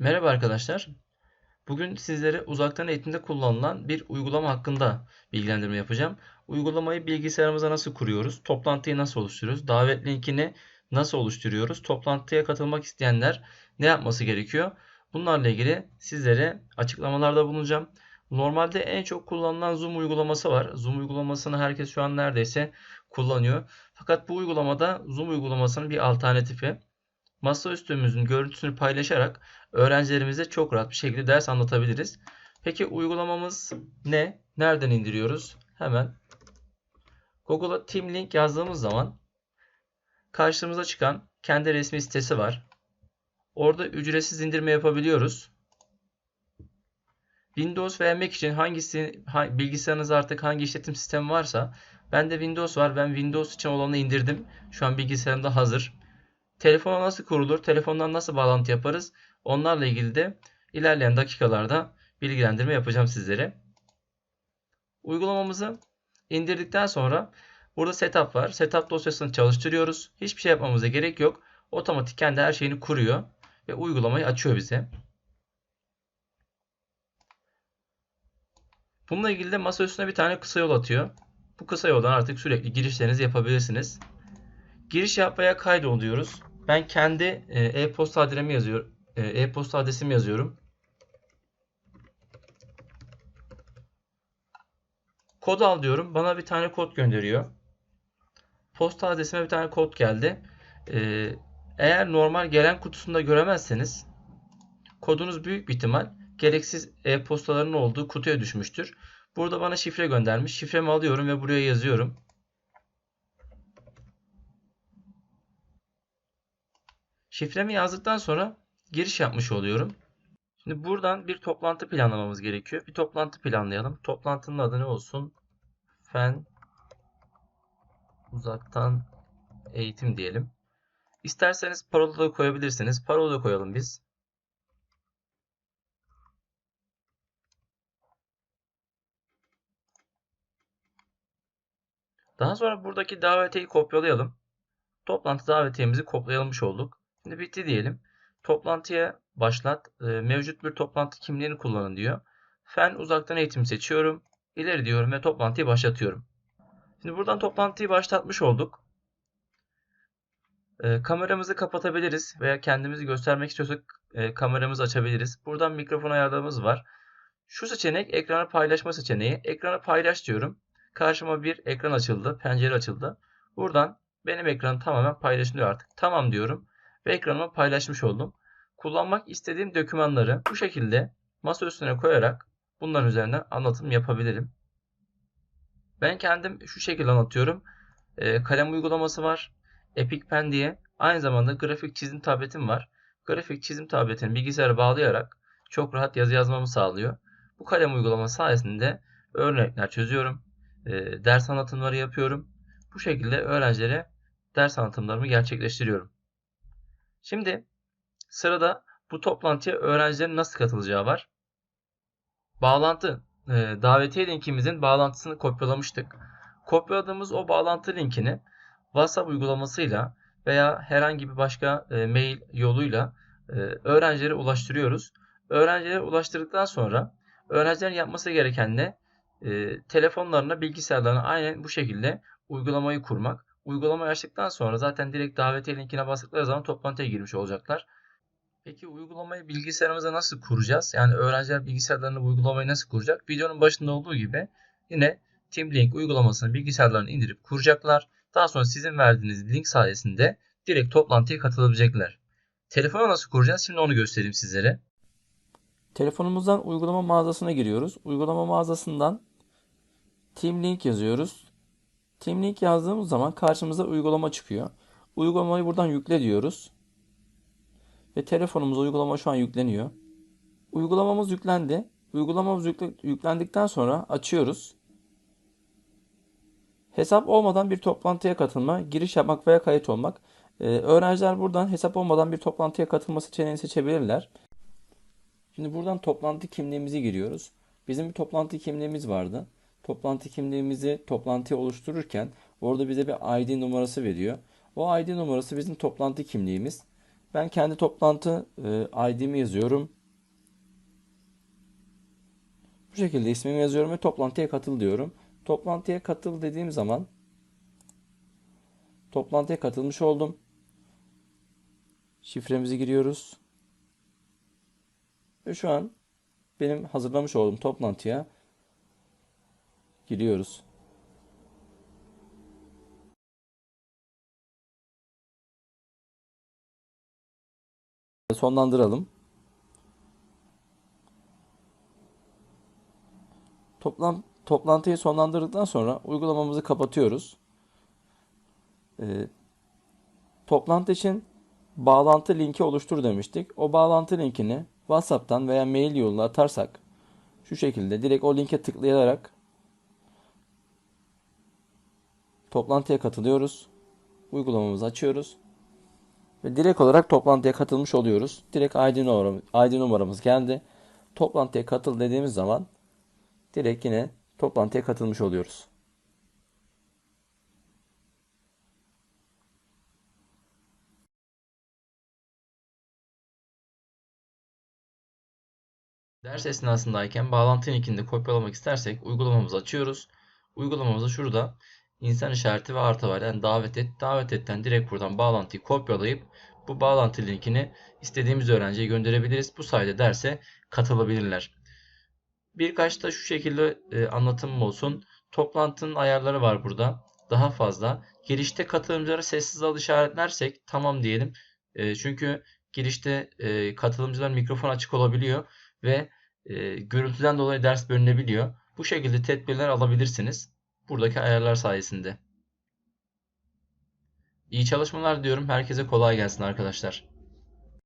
Merhaba arkadaşlar. Bugün sizlere uzaktan eğitimde kullanılan bir uygulama hakkında bilgilendirme yapacağım. Uygulamayı bilgisayarımıza nasıl kuruyoruz? Toplantıyı nasıl oluşturuyoruz? Davet linkini nasıl oluşturuyoruz? Toplantıya katılmak isteyenler ne yapması gerekiyor? Bunlarla ilgili sizlere açıklamalarda bulunacağım. Normalde en çok kullanılan Zoom uygulaması var. Zoom uygulamasını herkes şu an neredeyse kullanıyor. Fakat bu uygulamada Zoom uygulamasının bir alternatifi masaüstümüzün görüntüsünü paylaşarak öğrencilerimize çok rahat bir şekilde ders anlatabiliriz. Peki uygulamamız ne? Nereden indiriyoruz? Hemen Google'a Team Link yazdığımız zaman karşımıza çıkan kendi resmi sitesi var. Orada ücretsiz indirme yapabiliyoruz. Windows veya Mac için hangisi bilgisayarınızda artık hangi işletim sistemi varsa bende Windows var. Ben Windows için olanı indirdim. Şu an bilgisayarımda hazır. Telefona nasıl kurulur? Telefondan nasıl bağlantı yaparız? Onlarla ilgili de ilerleyen dakikalarda bilgilendirme yapacağım sizlere. Uygulamamızı indirdikten sonra burada setup var. Setup dosyasını çalıştırıyoruz. Hiçbir şey yapmamıza gerek yok. Otomatik kendi her şeyini kuruyor ve uygulamayı açıyor bize. Bununla ilgili de masa üstüne bir tane kısa yol atıyor. Bu kısa yoldan artık sürekli girişlerinizi yapabilirsiniz. Giriş yapmaya kaydoluyoruz. Ben kendi e, e-posta adresimi yazıyorum. E, e-posta adresimi yazıyorum. Kod al diyorum. Bana bir tane kod gönderiyor. Posta adresime bir tane kod geldi. E, eğer normal gelen kutusunda göremezseniz kodunuz büyük bir ihtimal gereksiz e-postaların olduğu kutuya düşmüştür. Burada bana şifre göndermiş. Şifremi alıyorum ve buraya yazıyorum. Şifremi yazdıktan sonra giriş yapmış oluyorum. Şimdi buradan bir toplantı planlamamız gerekiyor. Bir toplantı planlayalım. Toplantının adı ne olsun? Fen uzaktan eğitim diyelim. İsterseniz parola da koyabilirsiniz. Parola koyalım biz. Daha sonra buradaki davetiyeyi kopyalayalım. Toplantı davetiyemizi kopyalamış olduk. Şimdi bitti diyelim. Toplantıya başlat. E, mevcut bir toplantı kimliğini kullanın diyor. Fen uzaktan eğitim seçiyorum. İleri diyorum ve toplantıyı başlatıyorum. Şimdi buradan toplantıyı başlatmış olduk. E, kameramızı kapatabiliriz veya kendimizi göstermek istiyorsak e, kameramızı açabiliriz. Buradan mikrofon ayarlarımız var. Şu seçenek ekranı paylaşma seçeneği. Ekranı paylaş diyorum. Karşıma bir ekran açıldı, pencere açıldı. Buradan benim ekranım tamamen paylaşılıyor artık. Tamam diyorum ve ekranıma paylaşmış oldum. Kullanmak istediğim dokümanları bu şekilde masa üstüne koyarak bunların üzerinden anlatım yapabilirim. Ben kendim şu şekilde anlatıyorum. E, kalem uygulaması var. Epic Pen diye. Aynı zamanda grafik çizim tabletim var. Grafik çizim tabletini bilgisayara bağlayarak çok rahat yazı yazmamı sağlıyor. Bu kalem uygulaması sayesinde örnekler çözüyorum. E, ders anlatımları yapıyorum. Bu şekilde öğrencilere ders anlatımlarımı gerçekleştiriyorum. Şimdi sırada bu toplantıya öğrencilerin nasıl katılacağı var. Bağlantı e, davetiye linkimizin bağlantısını kopyalamıştık. Kopyaladığımız o bağlantı linkini WhatsApp uygulamasıyla veya herhangi bir başka e, mail yoluyla e, öğrencilere ulaştırıyoruz. Öğrencilere ulaştırdıktan sonra öğrencilerin yapması gereken ne? E, telefonlarına, bilgisayarlarına aynen bu şekilde uygulamayı kurmak. Uygulamayı açtıktan sonra zaten direkt davetiye linkine bastıkları zaman toplantıya girmiş olacaklar. Peki uygulamayı bilgisayarımıza nasıl kuracağız? Yani öğrenciler bilgisayarlarında bu uygulamayı nasıl kuracak? Videonun başında olduğu gibi yine TeamLink uygulamasını bilgisayarlarına indirip kuracaklar. Daha sonra sizin verdiğiniz link sayesinde direkt toplantıya katılabilecekler. Telefona nasıl kuracağız? Şimdi onu göstereyim sizlere. Telefonumuzdan uygulama mağazasına giriyoruz. Uygulama mağazasından TeamLink yazıyoruz. Teamlink yazdığımız zaman karşımıza uygulama çıkıyor. Uygulamayı buradan yükle diyoruz. Ve telefonumuza uygulama şu an yükleniyor. Uygulamamız yüklendi. Uygulamamız yükle, yüklendikten sonra açıyoruz. Hesap olmadan bir toplantıya katılma, giriş yapmak veya kayıt olmak. Ee, öğrenciler buradan hesap olmadan bir toplantıya katılma seçeneğini seçebilirler. Şimdi buradan toplantı kimliğimizi giriyoruz. Bizim bir toplantı kimliğimiz vardı toplantı kimliğimizi toplantıya oluştururken orada bize bir ID numarası veriyor. O ID numarası bizim toplantı kimliğimiz. Ben kendi toplantı e, ID'mi yazıyorum. Bu şekilde ismimi yazıyorum ve toplantıya katıl diyorum. Toplantıya katıl dediğim zaman toplantıya katılmış oldum. Şifremizi giriyoruz. Ve şu an benim hazırlamış olduğum toplantıya giriyoruz. Sonlandıralım. Toplam toplantıyı sonlandırdıktan sonra uygulamamızı kapatıyoruz. Ee, toplantı için bağlantı linki oluştur demiştik. O bağlantı linkini WhatsApp'tan veya mail yoluyla atarsak şu şekilde direkt o linke tıklayarak toplantıya katılıyoruz. Uygulamamızı açıyoruz. Ve direkt olarak toplantıya katılmış oluyoruz. Direkt ID numaramız, ID numaramız geldi. Toplantıya katıl dediğimiz zaman direkt yine toplantıya katılmış oluyoruz. Ders esnasındayken bağlantı linkini kopyalamak istersek uygulamamızı açıyoruz. Uygulamamızda şurada insan işareti ve artı var. Yani davet et. Davet etten direkt buradan bağlantıyı kopyalayıp bu bağlantı linkini istediğimiz öğrenciye gönderebiliriz. Bu sayede derse katılabilirler. Birkaç da şu şekilde e, anlatımım olsun. Toplantının ayarları var burada. Daha fazla. Girişte katılımcılara sessiz al işaretlersek tamam diyelim. E, çünkü girişte e, katılımcılar mikrofon açık olabiliyor ve e, dolayı ders bölünebiliyor. Bu şekilde tedbirler alabilirsiniz. Buradaki ayarlar sayesinde. İyi çalışmalar diyorum. Herkese kolay gelsin arkadaşlar.